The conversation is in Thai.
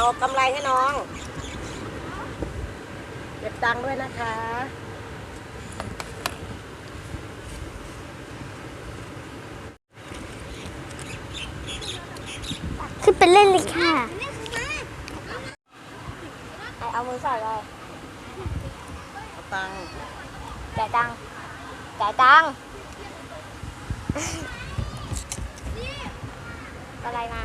เอากำไรให้น้อง เก็บตังค์ด้วยนะคะ ขึ้นไปเล่นเลยค่ะ เอามือสอดเลยเอาตังค์จ่ายตังค์จ่ายตังค์อะไรมา